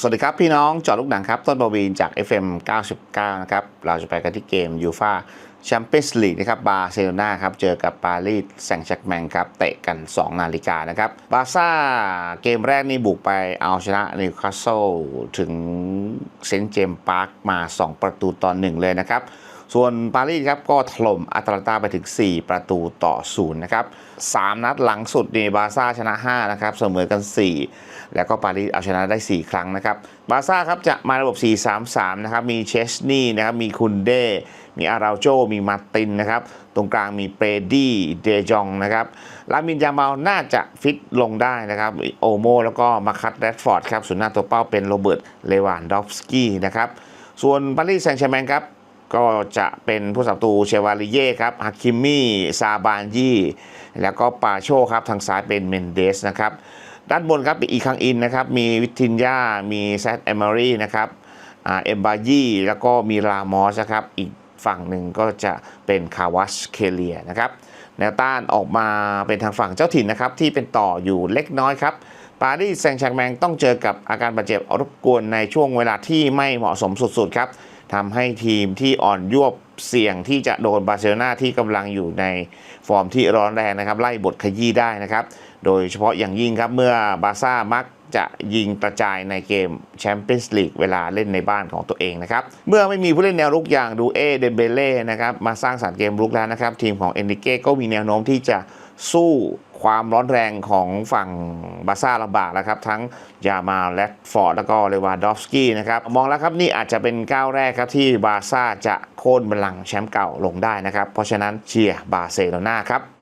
สวัสดีครับ พี่น้องจอดลูกหนังครับ ต้นปวีนจาก FM 99 นะครับ เราจะไปกันที่เกมยูฟาแชมเปี้ยนส์ลีกนะครับบาร์เซโลนาครับ เจอกับปารีสแซงต์แชร์กแมงครับ เตะกัน 2 นาฬิกานะครับ บาร์ซ่าเกมแรกนี่บุกไปเอาชนะนิวคาสเซิลถึงเซนต์เจมส์พาร์คมา 2 ประตูต่อ1เลยนะครับ ส่วนปารีสครับก็ถล่มอัตแลนตาไปถึง 4 ประตูต่อ0นะครับ3นัดหลังสุดนี่บาซ่าชนะ5นะครับเสมอกัน 4 แล้วก็ปารีสเอาชนะได้ 4 ครั้งนะครับบาซ่าครับจะมาระบบ 4-3-3 นะครับมีเชสนี่นะครับมีคุนเดมีอาราโจ มีมาร์ตินนะครับ ตรงกลางมีเปรดี้ เดจองนะครับ ลามินยามาลน่าจะฟิตลงได้นะครับ โอโม แล้วก็มาคัตแรดฟอร์ดครับ ส่วนหน้าตัวเป้าเป็นโรเบิร์ต เลวานดอฟสกี้นะครับ ส่วนปารีสแซงต์แชร์แมงครับ ก็จะเป็นผู้สับตูเชวาลิเย่ครับฮาคิมี่ซาบานยี่แล้วก็ปาโชครับทางซ้ายเป็นเมนเดสนะครับด้านบนครับเป็นอีคังอินนะครับมีวิทินยามีแซดเอมอรี่นะครับอ่าเอมบายี่แล้วก็มีรามอสนะครับอีกฝั่งหนึ่งก็จะเป็นคาวัชเคเลียนะครับแนวต้านออกมาเป็นทางฝั่งเจ้าถิ่นนะครับที่เป็นต่ออยู่เล็กน้อยครับปารีสแซงต์แชร์กแมงต้องเจอกับอาการบาดเจ็บรบกวนในช่วงเวลาที่ไม่เหมาะสมสุดๆครับ ทำให้ทีมที่อ่อนยวบเสี่ยงที่จะโดนบาร์เซโลนาที่กำลังอยู่ในฟอร์มที่ร้อนแรงนะครับไล่บทขยี้ได้นะครับ โดยเฉพาะอย่างยิ่งครับเมื่อบาร์ซ่ามักจะยิงกระจายในเกมแชมเปี้ยนส์ลีกเวลาเล่นในบ้านของตัวเองนะครับ เมื่อไม่มีผู้เล่นแนวรุกอย่างดูเอเดเบเล่นะครับมาสร้างสรรค์เกมรุกแล้วนะครับ ทีมของเอนริเก้ก็มีแนวโน้มที่จะ สู้ความร้อนแรงของฝั่งบาซ่าลำบากแล้วครับ ทั้งยามาและฟอร์ดแล้วก็เลวานดอฟสกี้นะครับ มองแล้วครับนี่อาจจะเป็นก้าวแรกครับที่บาซ่าจะโค่นบัลลังก์แชมป์เก่าลงได้นะครับ เพราะฉะนั้นเชียร์บาร์เซโลนาครับ